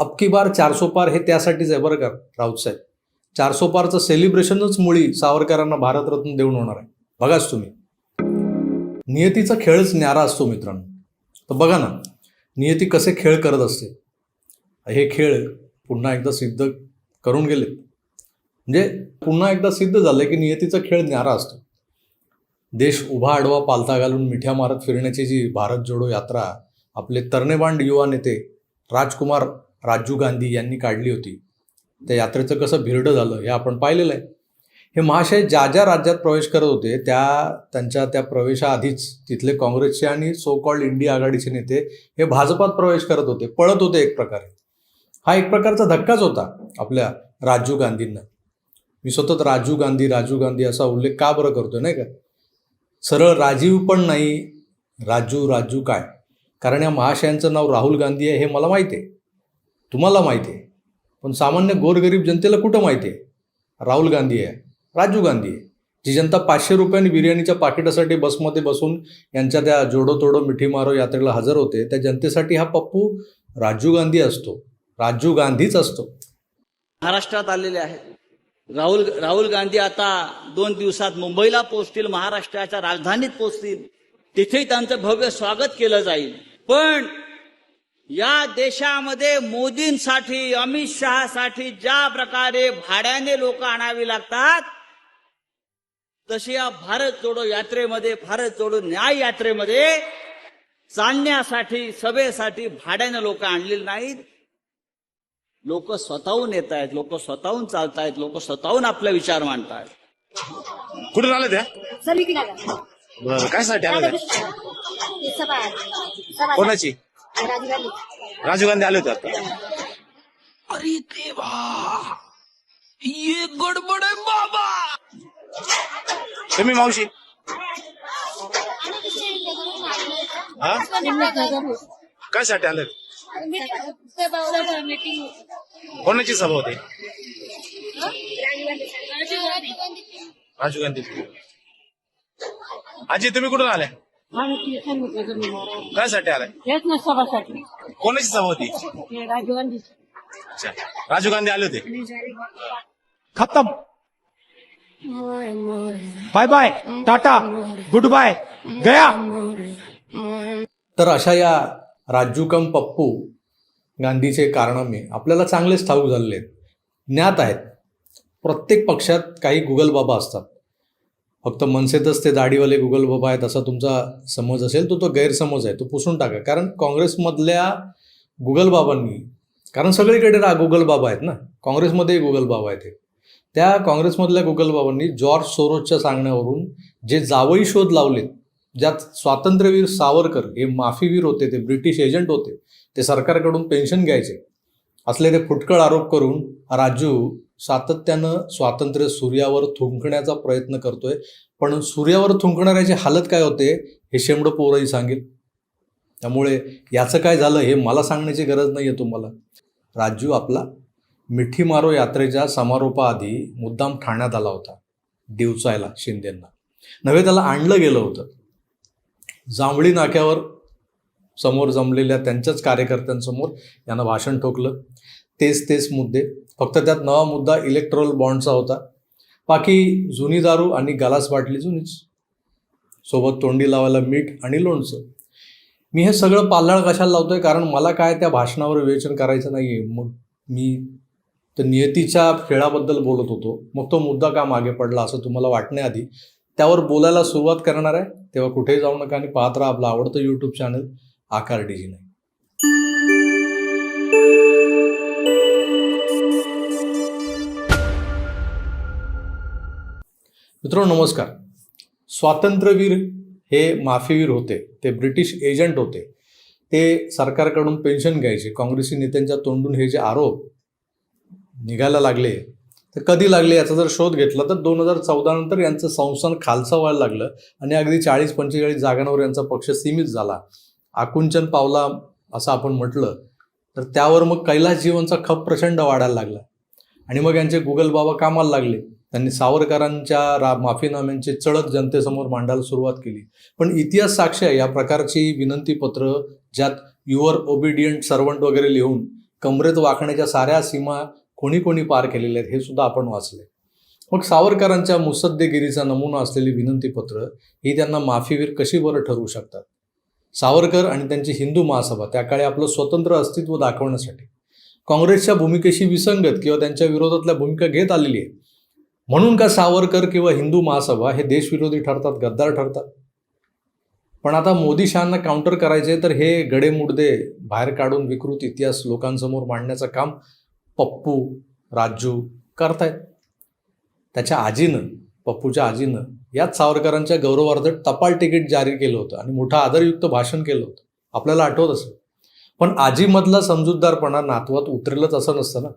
अबकी बार चारसो पार हे त्यासाठीच आहे बरं का राऊत साहेब. चारसो पारचं सेलिब्रेशनच मुळी सावरकरांना भारतरत्न देऊन होणार आहे. बघाच तुम्ही. नियतीचा खेळच न्यारा असतो मित्रांनो. तर बघा ना नियती कसे खेळ करत असते. हे खेळ पुन्हा एकदा सिद्ध करून गेले. म्हणजे पुन्हा एकदा सिद्ध झालं की नियतीचा खेळ न्यारा असतो. देश उभा आडवा पालथा घालून मिठ्या मारत फिरण्याची जी भारत जोडो यात्रा आपले तरणेबांड युवा नेते राजकुमार राजू गांधी यांनी काढली होती. त्या यात्रेचं कसं भिरडं झालं हे आपण पाहिलेलं आहे. हे महाशय ज्या ज्या राज्यात प्रवेश करत होते त्या त्यांच्या त्या प्रवेशाआधीच तिथले काँग्रेसचे आणि सो कॉल्ड इंडिया आघाडीचे नेते हे भाजपात प्रवेश करत होते पळत होते एक प्रकारे. हा एक प्रकारचा धक्काच होता आपल्या राजू गांधींना. मी सतत राजू गांधी राजू गांधी असा उल्लेख का बरं करतोय नाही का? सरळ राजीव पण नाही राजू राजू काय? कारण या महाशयांचं नाव राहुल गांधी आहे हे मला माहिती आहे. तुम्हाला माहिती आहे. पण सामान्य गोरगरीब जनतेला कुठं माहिती आहे? राहुल गांधी आहे राजू गांधी आहे. जी जनता पाचशे रुपयांनी बिर्याणीच्या पाकिटासाठी बसमध्ये बसून यांच्या त्या जोडो तोडो मिठी मारो यात्रेला हजर होते त्या जनतेसाठी हा पप्पू राजू गांधी असतो. राजू गांधीच असतो. महाराष्ट्रात आलेले आहेत राहुल राहुल गांधी आता दोन दिवसात मुंबईला पोहोचतील महाराष्ट्राच्या राजधानीत पोहोचतील. तिथेही त्यांचं भव्य स्वागत केलं जाईल. पण या देशामध्ये मोदींसाठी अमित शहासाठी ज्या प्रकारे भाड्याने लोक आणावी लागतात तशी या भारत जोडो यात्रेमध्ये भारत जोडो न्याय यात्रेमध्ये चालण्यासाठी सभेसाठी भाड्याने लोक आणलेली नाहीत. लोक स्वतःहून येत आहेत लोक स्वतःहून चालतायत लोक स्वतःहून आपले विचार मांडतायत. कुठून आले त्या? बरं काय साठी आले. कोणाची? राजू गांधी राजीव गांधी आले होते आता. अरे देवा ये गडबड आहे बाबा. तुम्ही मावशी? हा? काय साठी आले? कोणाची सभा होती? राजीव गांधी. आजी तुम्ही कुठून आल्या काय साठी आलाय? हेच ना सभासाठी. कोणाची सभा होती? हे राजीव गांधी अच्छा. राजीव गांधी आले होते. खत्म. Bye bye tata good bye गया. तर अशा या राजू कम पप्पू गांधीचे कारनामे आपल्याला चांगलेच ठाऊक झालेले आहेत. ज्ञात आहेत. प्रत्येक पक्षात काही गुगल बाबा असतात. फक्त मनसेतच ते दाढीवाले गुगल बाबा आहेत असा तुमचा समज असेल तो तो गैरसमज आहे. तो पुसून टाका. कारण काँग्रेसमधल्या गुगल बाबांनी कारण सगळीकडे रा गुगल बाबा आहेत ना. काँग्रेसमध्येही गुगल बाबा आहेत त्या काँग्रेसमधल्या गुगल बाबांनी जॉर्ज सोरोजच्या सांगण्यावरून जे जावई शोध लावलेत ज्यात स्वातंत्र्यवीर सावरकर हे माफीवीर होते ते ब्रिटिश एजंट होते ते सरकारकडून पेन्शन घ्यायचे. असले ते फुटकळ आरोप करून राजू सातत्यानं स्वातंत्र्य सूर्यावर थुंकण्याचा प्रयत्न करतोय. पण सूर्यावर थुंकणाऱ्याची हालत काय होते हे शेमडं पोरही सांगेल. त्यामुळे याचं काय झालं हे मला सांगण्याची गरज नाही आहे तुम्हाला. राजू आपला मिठी मारो यात्रेच्या समारोपाआधी मुद्दाम ठाण्यात आला होता दिवचायला शिंदेंना. नव्हे त्याला आणलं गेलं होतं. जांभळी नाक्यावर समोर जमलेल्या त्यांच्याच कार्यकर्त्यांसमोर यांना भाषण ठोकलं. तेच तेच मुद्दे. फक्त त्यात नवा मुद्दा इलेक्ट्रोल बॉन्डचा होता. बाकी जुनी दारू आणि गालास बाटली जुनीच. सोबत तोंडी लावायला मीठ आणि लोणचं. मी हे सगळं पाल्हाळ कशाला लावतोय? कारण मला काय त्या भाषणावर विवेचन करायचं नाही आहे मग मी तर नियतीच्या खेळाबद्दल बोलत होतो. मग तो मुद्दा का मागे पडला असं तुम्हाला वाटण्याआधी? त्यावर बोलायला सुरुवात करणार आहे? तेव्हा कुठेही जाऊ नका आणि पाहत राहा. आपलं आवडतं यूट्यूब चॅनल आकार डिजी नाही मित्रांनो नमस्कार. स्वातंत्र्यवीर हे माफीवीर होते ते ब्रिटिश एजंट होते. ते सरकारकडून पेन्शन घ्यायचे काँग्रेसी नेत्यांच्या तोंडून हे जे आरोप निघायला लागले तर कधी लागले याचा जर शोध घेतला तर दोन हजार चौदा नंतर यांचं संस्थान खालसा व्हायला लागलं आणि अगदी चाळीस पंचेचाळीस जागांवर यांचा पक्ष सीमित झाला. आकुंचन पावला असं आपण म्हटलं तर त्यावर मग कैलास जीवनचा खप प्रचंड वाढायला लागला. आणि मग यांचे गुगल बाबा कामाला लागले. त्यांनी सावरकरांच्या रा माफीनाम्यांची चळक जनतेसमोर मांडायला सुरुवात केली. पण इतिहास साक्ष आहे या प्रकारची विनंती पत्र ज्यात युअर ओबिडियंट सर्वंट वगैरे लिहून कमरेत वाकण्याच्या साऱ्या सीमा कोणी कोणी पार केलेल्या आहेत हे सुद्धा आपण वाचले मग सावरकरांच्या मुसद्देगिरीचा नमुना असलेली विनंतीपत्र ही त्यांना माफीवीर कशी बरं ठरवू शकतात? सावरकर आणि त्यांची हिंदू महासभा त्या काळी आपलं स्वतंत्र अस्तित्व दाखवण्यासाठी. काँग्रेसच्या भूमिकेशी विसंगत किंवा त्यांच्या विरोधातल्या भूमिका घेत आलेली आहे म्हणून का सावरकर किंवा हिंदू महासभा हे देशविरोधी ठरतात गद्दार ठरतात? पण आता मोदी शहांना काउंटर करायचे तर हे गडेमुडदे बाहेर काढून विकृत इतिहास लोकांसमोर मांडण्याचं काम पप्पू राजू करतायत. त्याच्या आजीनं पप्पूच्या आजीनं याच सावरकरांच्या गौरवार्थ टपाल तिकीट जारी केलं होतं आणि मोठं आदरयुक्त भाषण केलं होतं. आपल्याला आठवत असेल. पण आजीमधला समजूतदारपणा नातवात उतरेलच असं नसतं ना?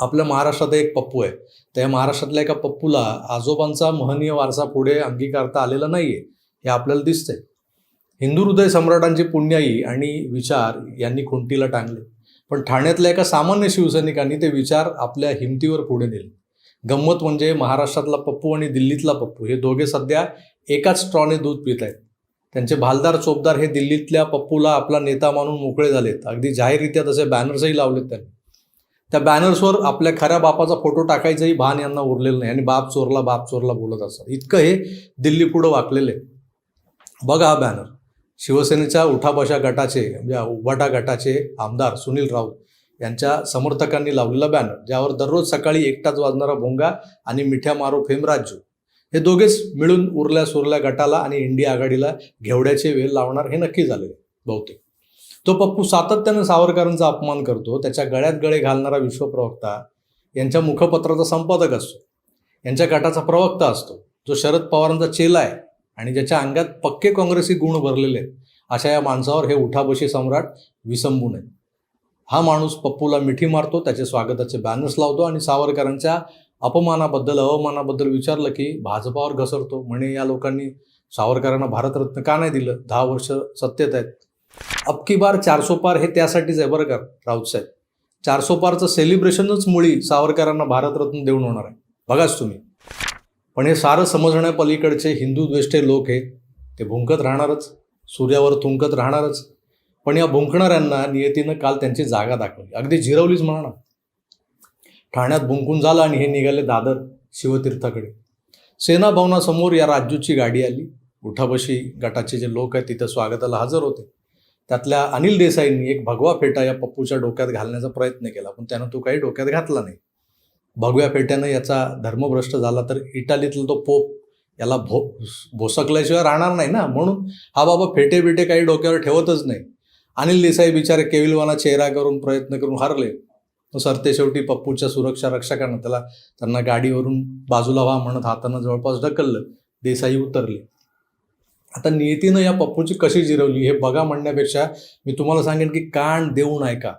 आपल्या महाराष्ट्रात एक पप्पू आहे. त्या महाराष्ट्रातल्या एका पप्पूला आजोबांचा महनीय वारसा पुढे अंगीकारता आलेला नाहीये हे आपल्याला दिसतंय. हिंदू हृदय सम्राटांची पुण्याई आणि विचार यांनी खुंटीला टांगले. पण ठाण्यातल्या एका सामान्य शिवसैनिकांनी ते विचार आपल्या हिमतीवर पुढे नेले. गंमत म्हणजे महाराष्ट्रातला पप्पू आणि दिल्लीतला पप्पू हे दोघे सध्या एकाच स्ट्रॉने दूध पित आहेत. त्यांचे भालदार चोपदार हे दिल्लीतल्या पप्पूला आपला नेता मानून मोकळे झालेत. अगदी जाहीररित्या तसे बॅनर्सही लावलेत त्यांनी. त्या बॅनर्सवर आपल्या खऱ्या बापाचा फोटो टाकायचंही भान यांना उरलेलं नाही. आणि बाप चोरला बाप चोरला बोलत असतात. इतकं हे दिल्ली पुढं वाकलेले आहे. बघा हा बॅनर. शिवसेनेच्या उठाबशा गटाचे म्हणजे उभाटा गटाचे आमदार सुनील राऊत यांच्या समर्थकांनी लावलेला बॅनर ज्यावर दररोज सकाळी एकटाच वाजणारा भोंगा आणि मिठ्या मारो फेम राजू हे दोघेच मिळून उरल्या सुरल्या गटाला आणि इंडिया आघाडीला घेवड्याचे वेल लावणार हे नक्की झाले बहुतेक. तो पप्पू सातत्यानं सावरकरांचा अपमान करतो त्याच्या गळ्यात गळे घालणारा विश्वप्रवक्ता यांच्या मुखपत्राचा संपादक असतो. यांच्या गटाचा प्रवक्ता असतो. जो शरद पवारांचा चेला आहे आणि ज्याच्या अंगात पक्के काँग्रेसी गुण भरलेले आहेत अशा या माणसावर हे उठाबशी सम्राट विसंबून आहेत. हा माणूस पप्पूला मिठी मारतो त्याचे स्वागताचे बॅनर्स लावतो आणि सावरकरांच्या अपमानाबद्दल अवमानाबद्दल विचारलं की भाजपावर घसरतो. म्हणे या लोकांनी सावरकरांना भारतरत्न का नाही दिलं? दहा वर्ष सत्तेत आहेत. अबकी बार चारसो पार हे त्यासाठीच आहे बरं का राऊत साहेब. चारसो पारचं सेलिब्रेशनच मुळी सावरकरांना भारतरत्न देऊन होणार आहे. बघाच तुम्ही. पण हे सारं समजण्यापलीकडचे हिंदू द्वेष्टे लोक हे ते भुंकत राहणारच सूर्यावर थुंकत राहणारच. पण या भुंकणाऱ्यांना नियतीनं काल त्यांची जागा दाखवली. अगदी जिरवलीच म्हणा ना. ठाण्यात भुंकून झालं आणि हे निघाले दादर शिवतीर्थाकडे. सेना भवनासमोर या राजूची गाडी आली. उठाबशी गटाचे जे लोक आहेत तिथं स्वागताला हजर होते. त्यातल्या अनिल देसाईंनी एक भगवा फेटा या पप्पूच्या डोक्यात घालण्याचा प्रयत्न केला पण त्यानं तो काही डोक्यात घातला नाही. भगव्या फेट्यानं याचा धर्मभ्रष्ट झाला तर इटालीतला तो पोप याला भो भोसकल्याशिवाय राहणार नाही ना? म्हणून हा बाबा फेटे बिटे काही डोक्यावर ठेवतच नाही. अनिल देसाई बिचारे केविलवाना चेहरा करून प्रयत्न करून हारले. सरते शेवटी पप्पूच्या सुरक्षा रक्षकांना त्याला त्यांना गाडीवरून बाजूला व्हा म्हणत हातानं जवळपास ढकललं. देसाई उतरले. आता नियतीनं या पप्पूची कशी जिरवली हे बघा म्हणण्यापेक्षा मी तुम्हाला सांगेन की कान देऊन ऐका.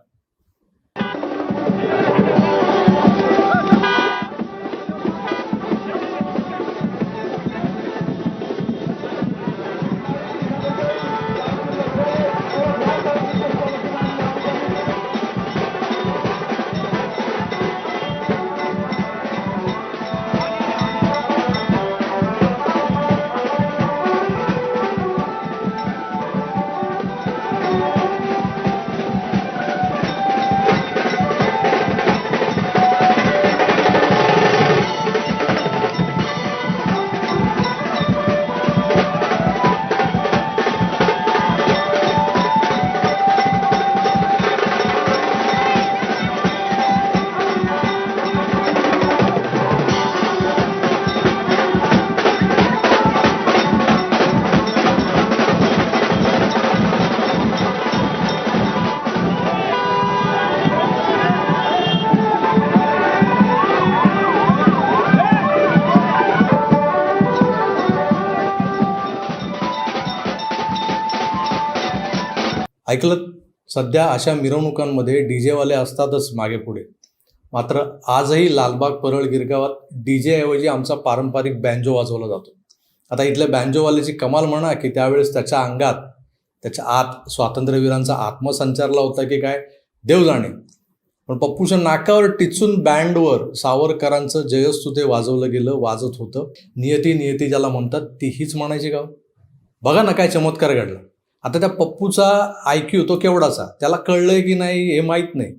ऐकलं सध्या अशा मिरवणुकांमध्ये डी जेवाले असतातच मागे पुढे. मात्र आजही लालबाग परळ गिरगावात डी जेऐवजी आमचा पारंपरिक बँजो वाजवला जातो. आता इथल्या बँजोवाल्याची कमाल म्हणा की त्यावेळेस त्याच्या अंगात त्याच्या आत स्वातंत्र्यवीरांचा आत्मसंचारला होता की काय देव जाणे. पण पप्पूच्या नाकावर टिचून बँडवर सावरकरांचं जयस्तुते वाजवलं गेलं वाजत होतं. नियती नियती ज्याला म्हणतात ती हीच म्हणायची गाव. बघा ना काय चमत्कार घडला. आता त्या पप्पूचा आय क्यू तो केवढाचा? त्याला कळलंय की नाही हे माहीत नाही.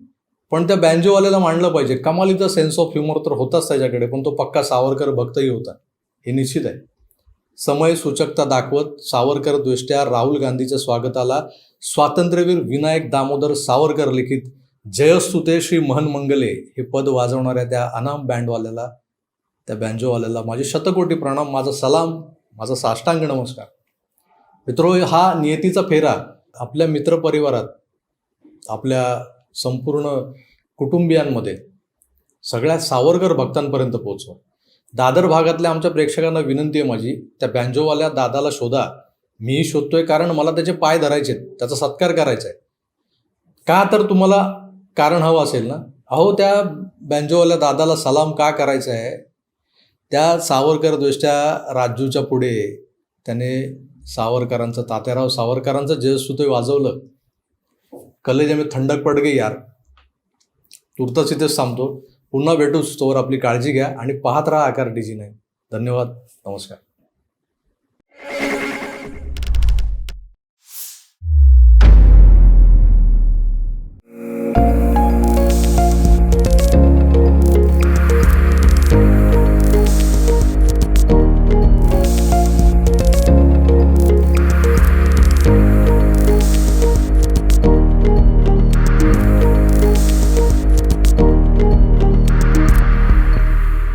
पण त्या बँजोवाल्याला मांडलं पाहिजे. कमालीचा सेन्स ऑफ ह्युमर तर होताच त्याच्याकडे पण तो पक्का सावरकर भक्तही होता. हे निश्चित आहे. समय सूचकता दाखवत सावरकर दृष्ट्या राहुल गांधीच्या स्वागताला स्वातंत्र्यवीर विनायक दामोदर सावरकर लिखित जयस्तुते श्री महन मंगले हे पद वाजवणाऱ्या त्या अनाम बँडवाल्याला त्या बँजोवाल्याला माझे शतकोटी प्रणाम माझा सलाम माझा साष्टांग नमस्कार. मित्रो हा नियतीचा फेरा आपल्या मित्रपरिवारात आपल्या संपूर्ण कुटुंबियांमध्ये सगळ्या सावरकर भक्तांपर्यंत पोहोचवा. दादर भागातल्या आमच्या प्रेक्षकांना विनंती आहे माझी त्या बँजोवाल्या दादाला शोधा. मीही शोधतोय कारण मला त्याचे पाय धरायचे आहेत, त्याचा सत्कार करायचा आहे. का तर तुम्हाला कारण हवं असेल ना? अहो त्या बँजोवाल्या दादाला सलाम का करायचा आहे? त्या सावरकर द्वेष्ट्या राजूच्या पुढे त्याने सावरकरांचं तात्याराव सावरकरांचं जयस्तुते वाजवलं. कलेजे मी थंडक पडगे यार. तुर्ताच इथेच थांबतो. पुन्हा भेटू तोवर आपली काळजी घ्या आणि पाहत राहा आकार डिजी नाही धन्यवाद. नमस्कार.